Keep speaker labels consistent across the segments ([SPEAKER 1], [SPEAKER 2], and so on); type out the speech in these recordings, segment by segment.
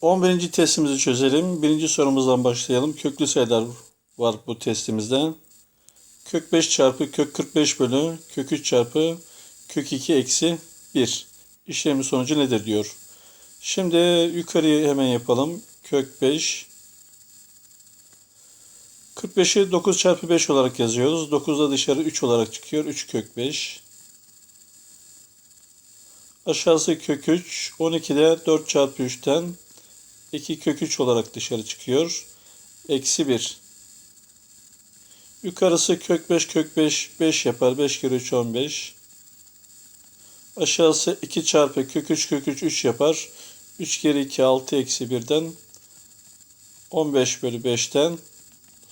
[SPEAKER 1] 11. testimizi çözelim. Birinci sorumuzdan başlayalım. Köklü sayılar var bu testimizde. Kök 5 çarpı kök 45 bölü kök 3 çarpı kök 2 eksi 1. İşlemin sonucu nedir diyor. Şimdi yukarıyı hemen yapalım. Kök 5. 45'i 9 çarpı 5 olarak yazıyoruz. 9 da dışarı 3 olarak çıkıyor. 3 kök 5. Aşağısı kök 3. 12 de 4 çarpı 3'ten 2 kök 3 olarak dışarı çıkıyor. Eksi 1. Yukarısı kök 5 kök 5 5 yapar. 5 kere 3 15. Aşağısı 2 çarpı kök 3 kök 3 3 yapar. 3 kere 2 6 eksi 1'den 15 bölü 5'ten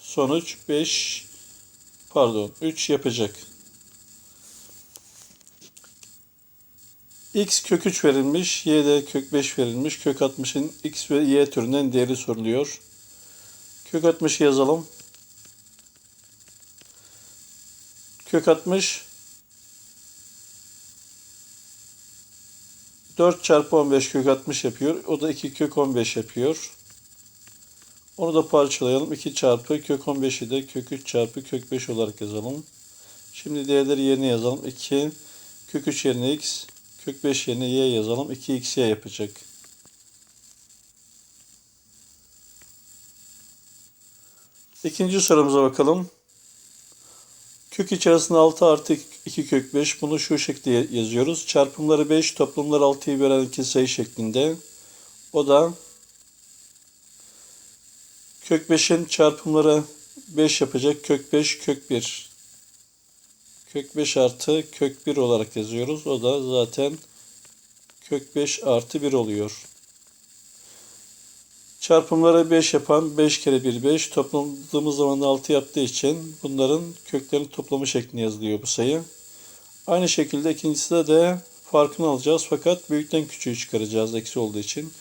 [SPEAKER 1] sonuç 5 pardon 3 yapacak. X kök 3 verilmiş, y de kök 5 verilmiş. Kök 60'ın x ve y türünden değeri soruluyor. Kök 60'ı yazalım. Kök 60 4 çarpı 15 kök 60 yapıyor. O da 2 kök 15 yapıyor. Onu da parçalayalım. 2 çarpı kök 15'i de kök 3 çarpı kök 5 olarak yazalım. Şimdi değerleri yerine yazalım. 2 kök 3 yerine x kök 5 yerine y yazalım. 2xy yapacak. İkinci sorumuza bakalım. Kök içerisinde 6 artı 2 kök 5. Bunu şu şekilde yazıyoruz. Çarpımları 5, toplamları 6'yı veren iki sayı şeklinde. O da kök 5'in çarpımları 5 yapacak. Kök 5, kök 1. Kök 5 artı kök 1 olarak yazıyoruz. O da zaten kök 5 artı 1 oluyor. Çarpımları 5 yapan 5 kere 1 5 topladığımız zaman da 6 yaptığı için bunların köklerin toplamı şeklinde yazılıyor bu sayı. Aynı şekilde ikincisinde de farkını alacağız fakat büyükten küçüğü çıkaracağız eksi olduğu için.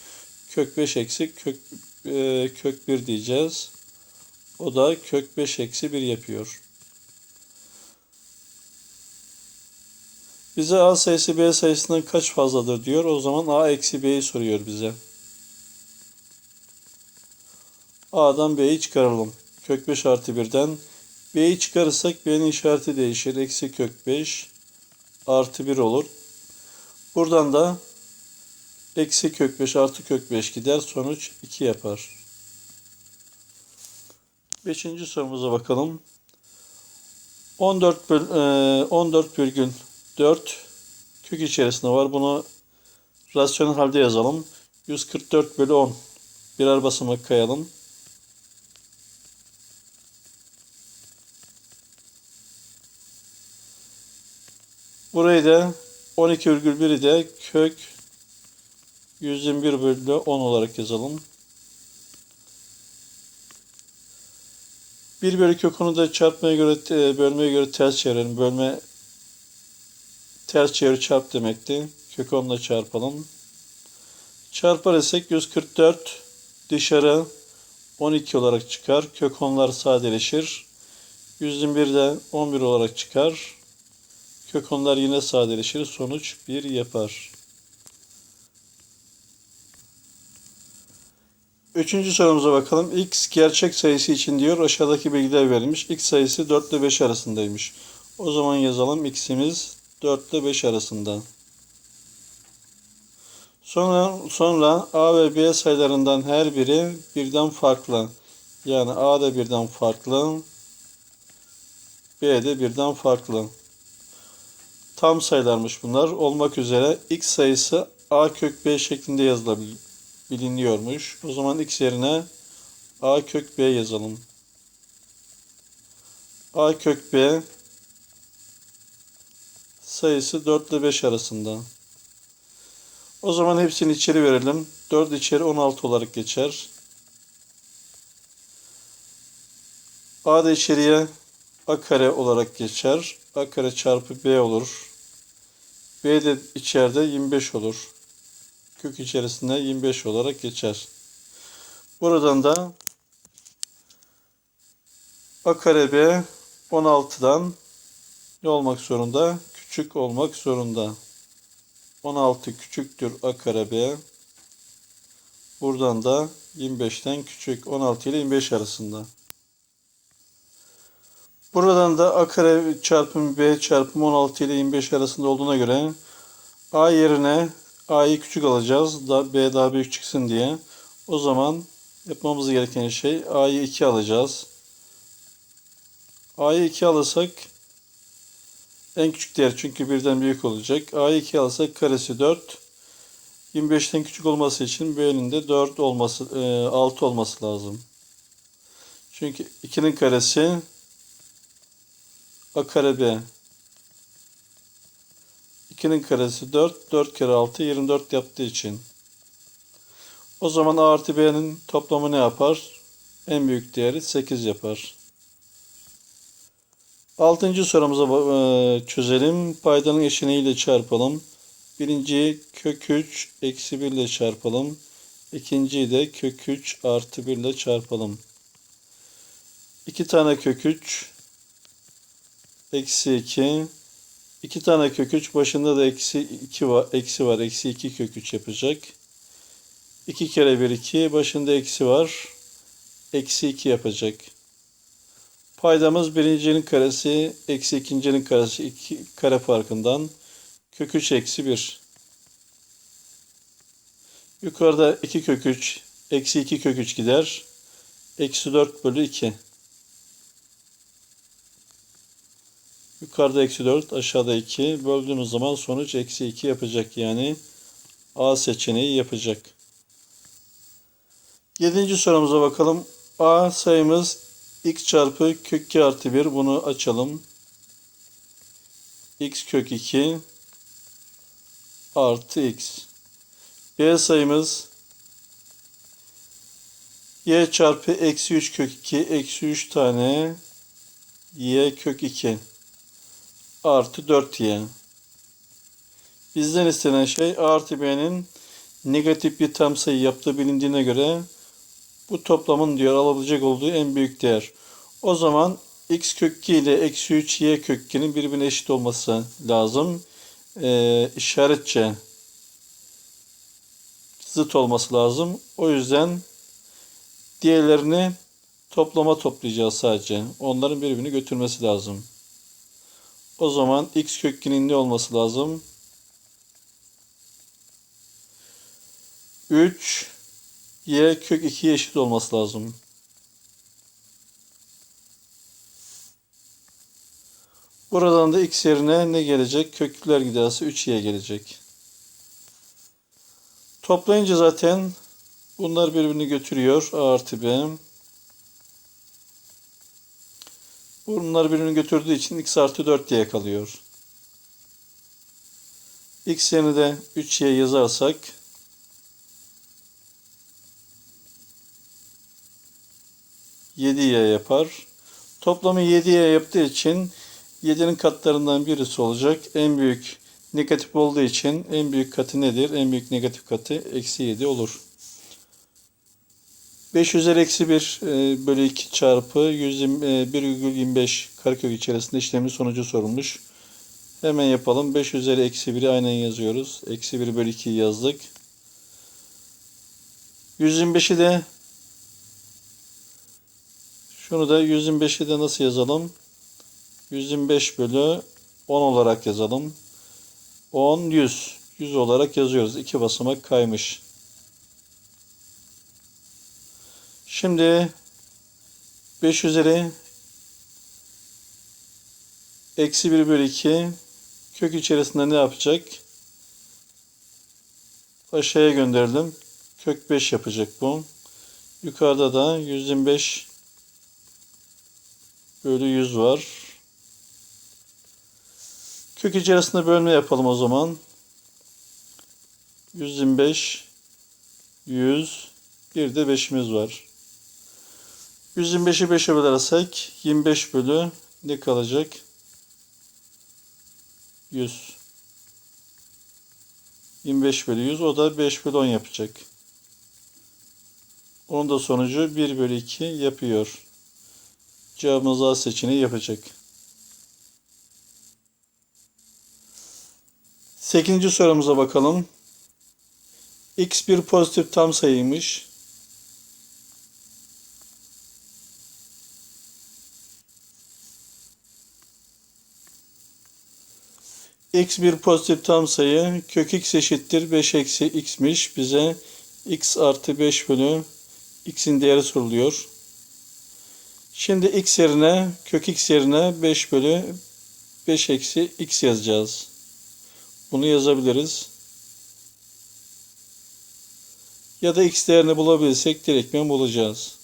[SPEAKER 1] Kök 5 eksi kök, e, kök 1 diyeceğiz. O da kök 5 eksi 1 yapıyor. Bize A sayısı B sayısından kaç fazladır diyor. O zaman A eksi B'yi soruyor bize. A'dan B'yi çıkaralım. Kök 5 artı 1'den. B'yi çıkarırsak B'nin işareti değişir. Eksi kök 5 artı 1 olur. Buradan da eksi kök 5 artı kök 5 gider. Sonuç 2 yapar. Beşinci sorumuza bakalım. 14 böl, e, 14 virgül 4 kök içerisinde var. Bunu rasyonel halde yazalım. 144 bölü 10. Birer basamak kayalım. Burayı da 12,1'i de kök 121 bölü 10 olarak yazalım. 1 bölü kök 10'u da çarpmaya göre, e, bölmeye göre ters çevirelim. Bölme ters çevir çarp demekti. Kök 10'la çarpalım. Çarpar isek 144 dışarı 12 olarak çıkar. Kök 10'lar sadeleşir. 121 de 11 olarak çıkar. Kök 10'lar yine sadeleşir. Sonuç 1 yapar. Üçüncü sorumuza bakalım. X gerçek sayısı için diyor. Aşağıdaki bilgiler verilmiş. X sayısı 4 ile 5 arasındaymış. O zaman yazalım. X'imiz 4 ile 5 arasında. Sonra, sonra A ve B sayılarından her biri birden farklı. Yani A da birden farklı. B de birden farklı. Tam sayılarmış bunlar. Olmak üzere X sayısı A kök B şeklinde yazılabiliyormuş. O zaman X yerine A kök B yazalım. A kök B sayısı 4 ile 5 arasında. O zaman hepsini içeri verelim. 4 içeri 16 olarak geçer. A da içeriye A kare olarak geçer. A kare çarpı B olur. B de içeride 25 olur. Kök içerisinde 25 olarak geçer. Buradan da A kare B 16'dan ne olmak zorunda? Küçük olmak zorunda. 16 küçüktür A kare B. Buradan da 25'ten küçük 16 ile 25 arasında. Buradan da a kare çarpım b çarpım 16 ile 25 arasında olduğuna göre a yerine a'yı küçük alacağız. Da b daha büyük çıksın diye. O zaman yapmamız gereken şey a'yı 2 alacağız. a'yı 2 alırsak en küçük değer çünkü birden büyük olacak. a'yı 2 alırsak karesi 4. 25'ten küçük olması için b'nin de 4 olması, e, 6 olması lazım. Çünkü 2'nin karesi a kare b. 2'nin karesi 4. 4 kere 6 24 yaptığı için. O zaman a artı b'nin toplamı ne yapar? En büyük değeri 8 yapar. Altıncı sorumuza e, çözelim. Paydanın eşiğiyle çarpalım. Birinciyi kök 3 eksi 1 ile çarpalım. İkinciyi de kök 3 artı 1 ile çarpalım. 2 tane kök 3 eksi 2 2 tane kök 3 başında da eksi 2 var. Eksi var. Eksi 2 kök 3 yapacak. 2 kere 1 2 başında eksi var. Eksi 2 yapacak. Paydamız birincinin karesi eksi ikincinin karesi 2 kare farkından kök 3 eksi 1. Yukarıda 2 kök 3 eksi 2 kök 3 gider. Eksi 4 bölü 2. Yukarıda eksi 4 aşağıda 2 böldüğümüz zaman sonuç eksi 2 yapacak yani A seçeneği yapacak. Yedinci sorumuza bakalım. A sayımız x çarpı kök 2 artı 1 bunu açalım. x kök 2 artı x. B sayımız y çarpı eksi 3 kök 2 eksi 3 tane y kök 2 artı 4y. Bizden istenen şey a artı b'nin negatif bir tam sayı yaptığı bilindiğine göre bu toplamın diyor alabilecek olduğu en büyük değer. O zaman x kök 2 ile eksi 3 y kök 2'nin birbirine eşit olması lazım. Ee, işaretçe zıt olması lazım. O yüzden diğerlerini toplama toplayacağız sadece. Onların birbirini götürmesi lazım. O zaman x kök 2'nin ne olması lazım? 3 y kök 2'ye eşit olması lazım. Buradan da x yerine ne gelecek? Kökler giderse 3y gelecek. Toplayınca zaten bunlar birbirini götürüyor. A artı B. Bunlar birbirini götürdüğü için x artı 4y kalıyor. x yerine de 3y yazarsak Yedi y yapar. Toplamı 7y yaptığı için 7'nin katlarından birisi olacak. En büyük negatif olduğu için en büyük katı nedir? En büyük negatif katı eksi 7 olur. 5 üzeri eksi 1 e, bölü 2 çarpı 1,25 karekök içerisinde işlemin sonucu sorulmuş. Hemen yapalım. 5 üzeri eksi 1'i aynen yazıyoruz. Eksi 1 bölü 2'yi yazdık. 125'i de şunu da 125'i de nasıl yazalım? 125 bölü 10 olarak yazalım. 10, 100. 100 olarak yazıyoruz. İki basamak kaymış. Şimdi 5 üzeri eksi 1 bölü 2 kök içerisinde ne yapacak? Aşağıya gönderdim. Kök 5 yapacak bu. Yukarıda da 125 bölü 100 var. Kök içerisinde bölme yapalım o zaman. 125 100 bir de 5'imiz var. 125'i 5'e bölersek 25 bölü ne kalacak? 100. 25 bölü 100 o da 5 bölü 10 yapacak. Onun da sonucu 1 bölü 2 yapıyor. Cevabımız A seçeneği yapacak. 8. sorumuza bakalım. x bir pozitif tam sayıymış. x bir pozitif tam sayı kök x eşittir 5 eksi x'miş. Bize x artı 5 bölü x'in değeri soruluyor. Şimdi x yerine kök x yerine 5 bölü 5 eksi x yazacağız. Bunu yazabiliriz. Ya da x değerini bulabilirsek direktmen bulacağız.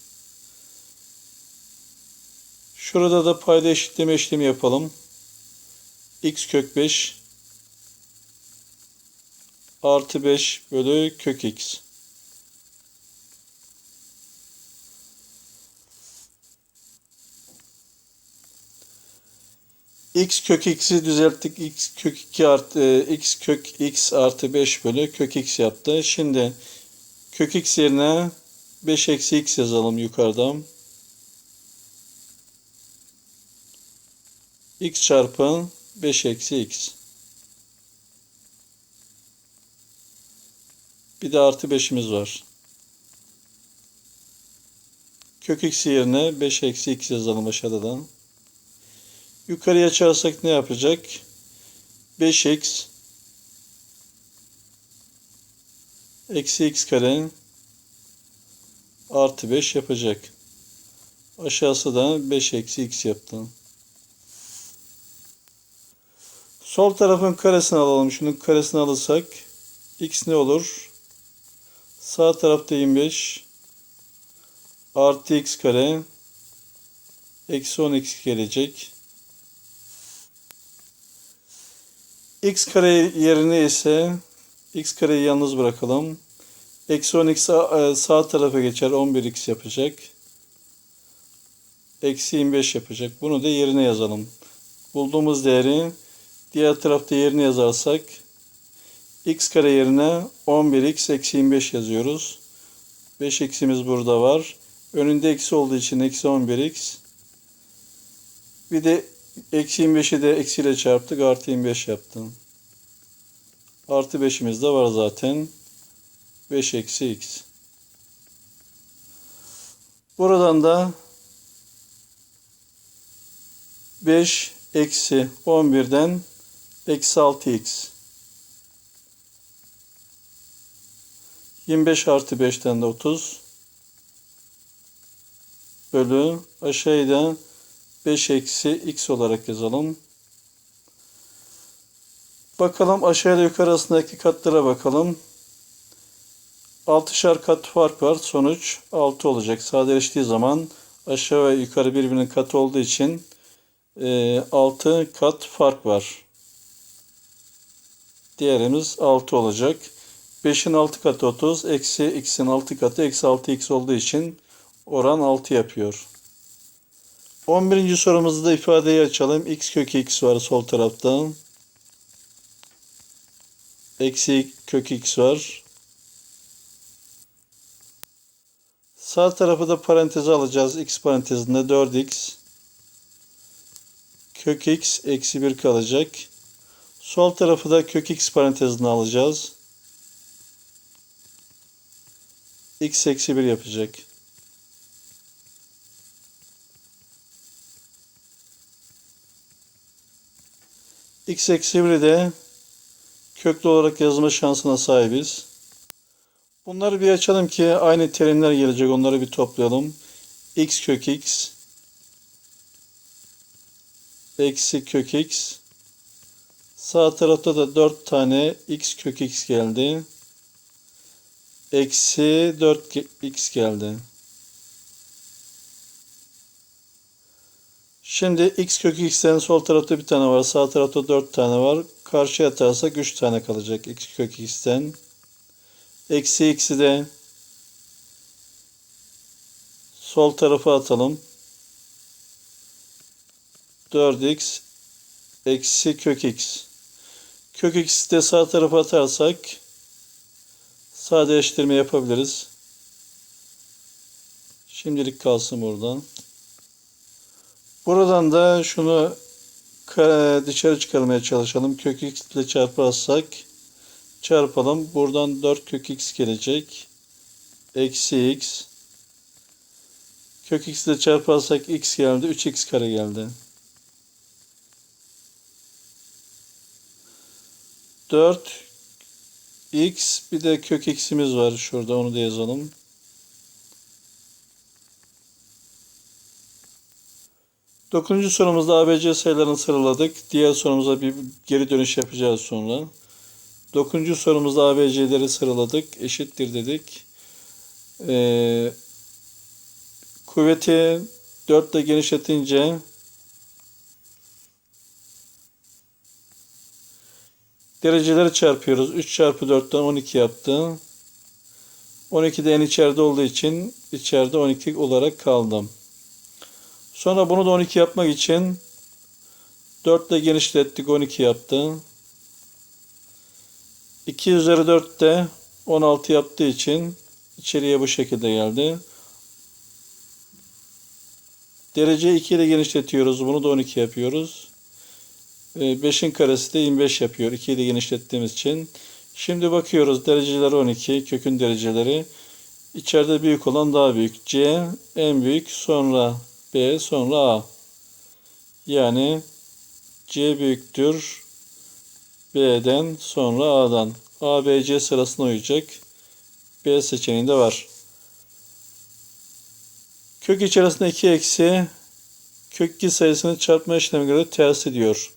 [SPEAKER 1] Şurada da payda eşitleme işlemi yapalım. x kök 5 artı 5 bölü kök x. x kök x'i düzelttik. x kök 2 artı e, x kök x artı 5 bölü kök x yaptı. Şimdi kök x yerine 5 eksi x yazalım yukarıdan. x çarpı 5 eksi x. Bir de artı 5'imiz var. Kök x yerine 5 eksi x yazalım aşağıdan. Yukarıya çağırsak ne yapacak? 5x eksi x kare artı 5 yapacak. Aşağısı da 5 eksi x yaptı. Sol tarafın karesini alalım. Şunun karesini alırsak x ne olur? Sağ tarafta 25 artı x kare eksi 10x gelecek. X kare yerine ise x kareyi yalnız bırakalım. Eksi 10x sağ tarafa geçer. 11x yapacak. Eksi 25 yapacak. Bunu da yerine yazalım. Bulduğumuz değeri diğer tarafta yerine yazarsak x kare yerine 11x eksi 25 yazıyoruz. 5 x'imiz burada var. Önünde eksi olduğu için eksi 11x. Bir de eksi 25'i de eksiyle çarptık. Artı 25 yaptım. Artı 5'imiz de var zaten. 5 eksi x. Buradan da 5 eksi 11'den eksi 6x. 25 artı 5'ten de 30 bölü aşağıda 5 eksi x olarak yazalım. Bakalım aşağıda yukarı arasındaki katlara bakalım. 6'şar kat fark var. Sonuç 6 olacak. Sadeleştiği zaman aşağı ve yukarı birbirinin katı olduğu için 6 kat fark var. Diğerimiz 6 olacak. 5'in 6 katı 30. Eksi x'in 6 katı eksi 6x olduğu için oran 6 yapıyor. 11. sorumuzda ifadeyi açalım. x kök x var sol tarafta. Eksi kök x var. Sağ tarafı da paranteze alacağız. x parantezinde 4x. Kök x eksi 1 kalacak. Sol tarafı da kök x parantezine alacağız. x eksi 1 yapacak. X eksi 1'i de köklü olarak yazma şansına sahibiz. Bunları bir açalım ki aynı terimler gelecek. Onları bir toplayalım. x kök x eksi kök x sağ tarafta da 4 tane x kök x geldi. Eksi 4x geldi. Şimdi x kök x'ten sol tarafta bir tane var. Sağ tarafta 4 tane var. Karşıya atarsak 3 tane kalacak x kök x'ten. Eksi x'i de sol tarafa atalım. 4x eksi kök x. Kök x'i de sağ tarafa atarsak sadeleştirme yapabiliriz. Şimdilik kalsın buradan. Buradan da şunu dışarı çıkarmaya çalışalım. Kök x ile çarparsak çarpalım. Buradan 4 kök x gelecek. Eksi x. Kök x ile çarparsak x geldi. 3x kare geldi. 4 x bir de kök x'imiz var şurada onu da yazalım. Dokuzuncu sorumuzda ABC sayılarını sıraladık. Diğer sorumuza bir geri dönüş yapacağız sonra. Dokuzuncu sorumuzda ABC'leri sıraladık. Eşittir dedik. Ee, kuvveti 4 ile genişletince dereceleri çarpıyoruz. 3 çarpı 4'ten 12 yaptı. 12 de en içeride olduğu için içeride 12 olarak kaldım. Sonra bunu da 12 yapmak için 4 ile genişlettik 12 yaptı. 2 üzeri 4 de 16 yaptığı için içeriye bu şekilde geldi. Dereceyi 2 ile genişletiyoruz. Bunu da 12 yapıyoruz. 5'in karesi de 25 yapıyor. 2'yi de genişlettiğimiz için. Şimdi bakıyoruz dereceleri 12. Kökün dereceleri. İçeride büyük olan daha büyük. C en büyük sonra B sonra A. Yani C büyüktür B'den sonra A'dan. A, B, C sırasına uyacak. B seçeneğinde var. Kök içerisinde 2 eksi kök 2 sayısını çarpma işlemine göre ters ediyor.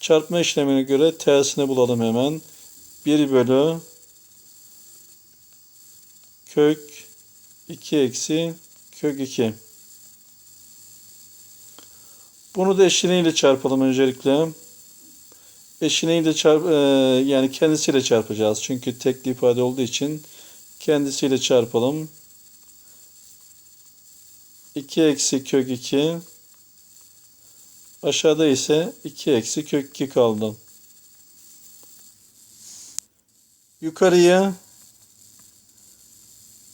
[SPEAKER 1] Çarpma işlemine göre tersini bulalım hemen. 1 bölü kök 2 eksi kök 2. Bunu da eşleniğiyle çarpalım öncelikle. Eşleniğiyle çarp, e, yani kendisiyle çarpacağız. Çünkü tekli ifade olduğu için kendisiyle çarpalım. 2 eksi kök 2 Aşağıda ise 2 eksi kök 2 kaldı. Yukarıya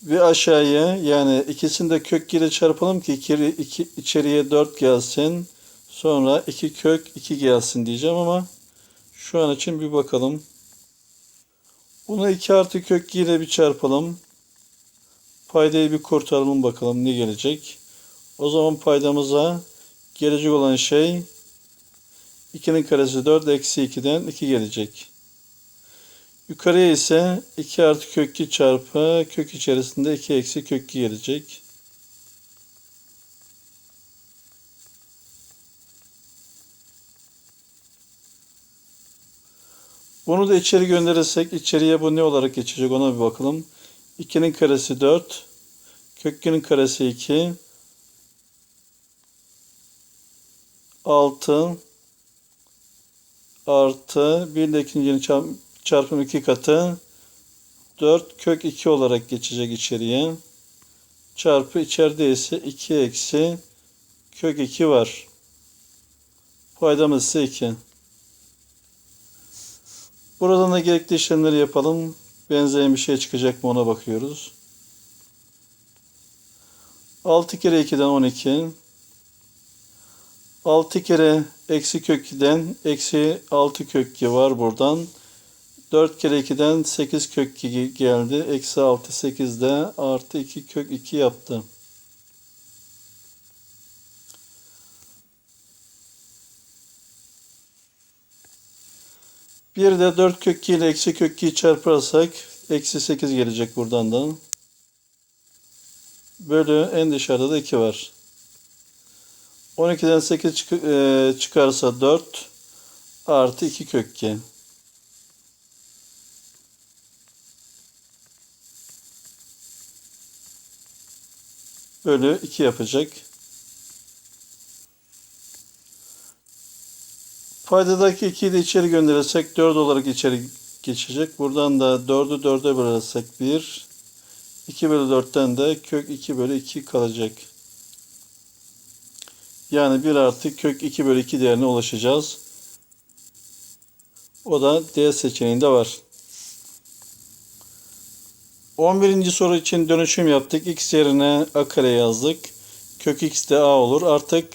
[SPEAKER 1] ve aşağıya yani ikisini de kök 2 ile çarpalım ki içeri, iki, içeriye 4 gelsin. Sonra 2 kök 2 gelsin diyeceğim ama şu an için bir bakalım. Bunu 2 artı kök 2 ile bir çarpalım. Paydayı bir kurtaralım bakalım ne gelecek. O zaman paydamıza gelecek olan şey 2'nin karesi 4 eksi 2'den 2 gelecek. Yukarıya ise 2 artı kök 2 çarpı kök içerisinde 2 eksi kök 2 gelecek. Bunu da içeri gönderirsek içeriye bu ne olarak geçecek ona bir bakalım. 2'nin karesi 4. Kök 2'nin karesi 2. 6 artı 1 ile ikincinin çarpım 2 katı 4 kök 2 olarak geçecek içeriye. Çarpı içeride ise 2 eksi kök 2 var. Paydamız ise 2. Buradan da gerekli işlemleri yapalım. Benzeyen bir şey çıkacak mı ona bakıyoruz. 6 kere 2'den 12. 6 kere eksi kök 2'den eksi 6 kök 2 var buradan. 4 kere 2'den 8 kök 2 geldi. Eksi 6 8'de artı 2 kök 2 yaptı. Bir de 4 kök 2 ile eksi kök 2'yi çarparsak eksi 8 gelecek buradan da. Bölü en dışarıda da 2 var. 12'den 8 çık e, çıkarsa 4 artı 2 kök 2. Bölü 2 yapacak. Paydadaki 2'yi de içeri gönderirsek 4 olarak içeri geçecek. Buradan da 4'ü 4'e bölersek 1. 2 bölü 4'ten de kök 2 bölü 2 kalacak. Yani 1 artı kök 2 bölü 2 değerine ulaşacağız. O da D seçeneğinde var. 11. soru için dönüşüm yaptık. X yerine A kare yazdık. Kök X de A olur. Artık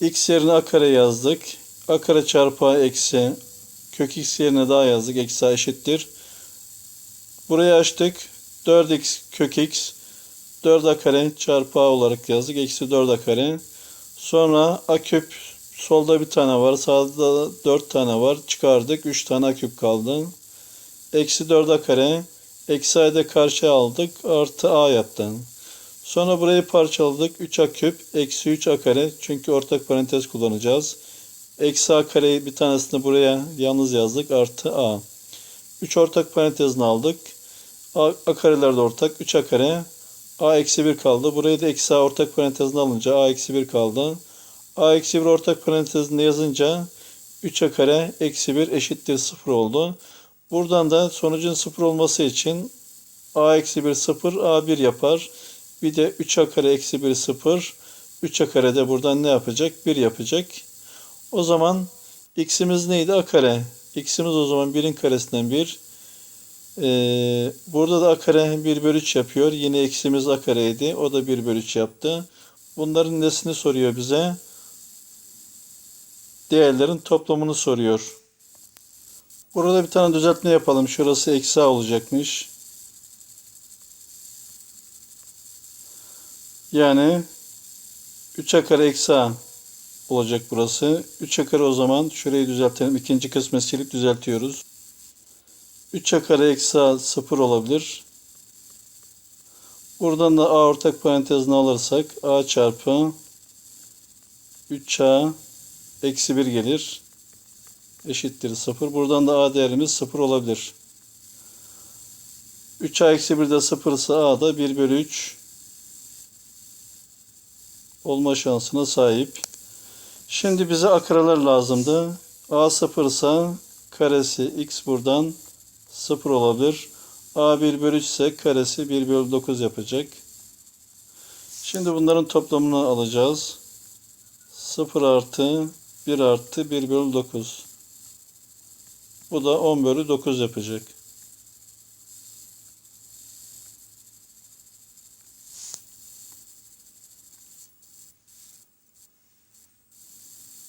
[SPEAKER 1] X yerine A kare yazdık. A kare çarpı eksi Kök x yerine daha yazdık. Eksi eşittir. Burayı açtık. 4x kök x 4a kare çarpı a olarak yazdık. Eksi 4a kare. Sonra a küp solda bir tane var. Sağda 4 tane var. Çıkardık. 3 tane a küp kaldı. Eksi 4a kare. Eksi a'yı da karşıya aldık. Artı a yaptı. Sonra burayı parçaladık. 3a küp. Eksi 3a kare. Çünkü ortak parantez kullanacağız. Eksi a kareyi bir tanesini buraya yalnız yazdık. Artı a. 3 ortak parantezini aldık. A, a kareler de ortak. 3 a kare. a eksi 1 kaldı. Burayı da eksi a ortak parantezine alınca a eksi 1 kaldı. a eksi 1 ortak parantezinde yazınca 3a kare eksi 1 eşittir 0 oldu. Buradan da sonucun 0 olması için a eksi 1 0 a 1 yapar. Bir de 3a kare eksi 1 0. 3a kare de buradan ne yapacak? 1 yapacak. O zaman x'imiz neydi? a kare. x'imiz o zaman 1'in karesinden 1. Ee, burada da a kare 1 bölü 3 yapıyor. Yine x'imiz a kareydi. O da 1 bölü 3 yaptı. Bunların nesini soruyor bize? Değerlerin toplamını soruyor. Burada bir tane düzeltme yapalım. Şurası eksi a olacakmış. Yani 3a kare eksi a olacak burası. 3a kare o zaman şurayı düzeltelim. İkinci kısmı silip düzeltiyoruz. 3a kare eksi a 0 olabilir. Buradan da a ortak parantezini alırsak a çarpı 3a eksi 1 gelir. Eşittir 0. Buradan da a değerimiz 0 olabilir. 3a eksi 1 de 0 ise a da 1 bölü 3 olma şansına sahip. Şimdi bize akareler lazımdı. A 0 ise karesi x buradan 0 olabilir. A 1 bölü 3 ise karesi 1 bölü 9 yapacak. Şimdi bunların toplamını alacağız. 0 artı 1 artı 1 bölü 9. Bu da 10 bölü 9 yapacak.